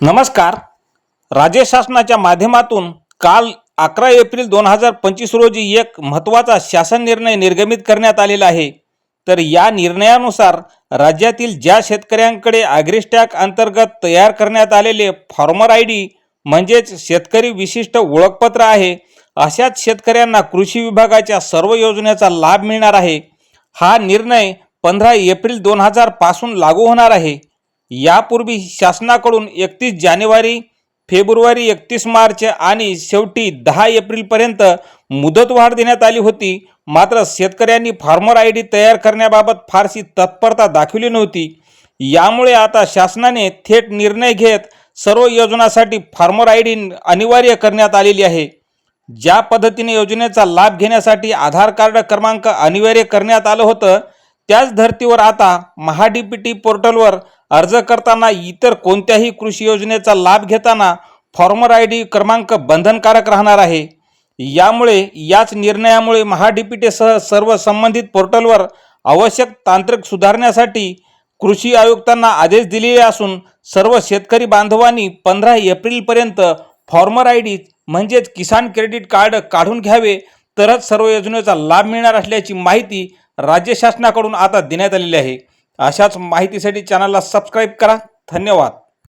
नमस्कार. राज्य शासनाच्या माध्यमातून काल अकरा एप्रिल दोन हजार पंचवीस रोजी एक महत्त्वाचा शासन निर्णय निर्गमित करण्यात आलेला आहे. तर या निर्णयानुसार राज्यातील ज्या शेतकऱ्यांकडे ॲग्रिस्टॅक अंतर्गत तयार करण्यात आलेले फॉर्मर आय डी म्हणजेच शेतकरी विशिष्ट ओळखपत्र आहे अशाच शेतकऱ्यांना कृषी विभागाच्या सर्व योजनेचा लाभ मिळणार आहे. हा निर्णय पंधरा एप्रिल दोन हजारपासून लागू होणार आहे. यापूर्वी शासनाकडून एकतीस जानेवारी फेब्रुवारी एकतीस मार्च आणि शेवटी दहा एप्रिलपर्यंत मुदतवाढ देण्यात आली होती. मात्र शेतकऱ्यांनी फार्मर आय डी तयार करण्याबाबत फारशी तत्परता दाखवली नव्हती. यामुळे आता शासनाने थेट निर्णय घेत सर्व योजनासाठी फार्मर आय डी अनिवार्य करण्यात आलेली आहे. ज्या पद्धतीने योजनेचा लाभ घेण्यासाठी आधार कार्ड क्रमांक अनिवार्य करण्यात आलं होतं त्याच धर्तीवर आता महाडीपीटी पोर्टलवर अर्ज करताना इतर कोणत्याही कृषी योजनेचा लाभ घेताना फॉर्मर आय डी क्रमांक बंधनकारक राहणार आहे. यामुळे याच निर्णयामुळे महाडीपीटीसह सर्व संबंधित पोर्टलवर आवश्यक तांत्रिक सुधारण्यासाठी कृषी आयुक्तांना आदेश दिलेले असून सर्व शेतकरी बांधवांनी पंधरा एप्रिलपर्यंत फॉर्मर आय डी म्हणजेच किसान क्रेडिट कार्ड काढून घ्यावे तरच सर्व योजनेचा लाभ मिळणार असल्याची माहिती राज्य शासनाकडून आता देण्यात आलेली आहे. अशाच माहितीसाठी चॅनलला सबस्क्राईब करा. धन्यवाद.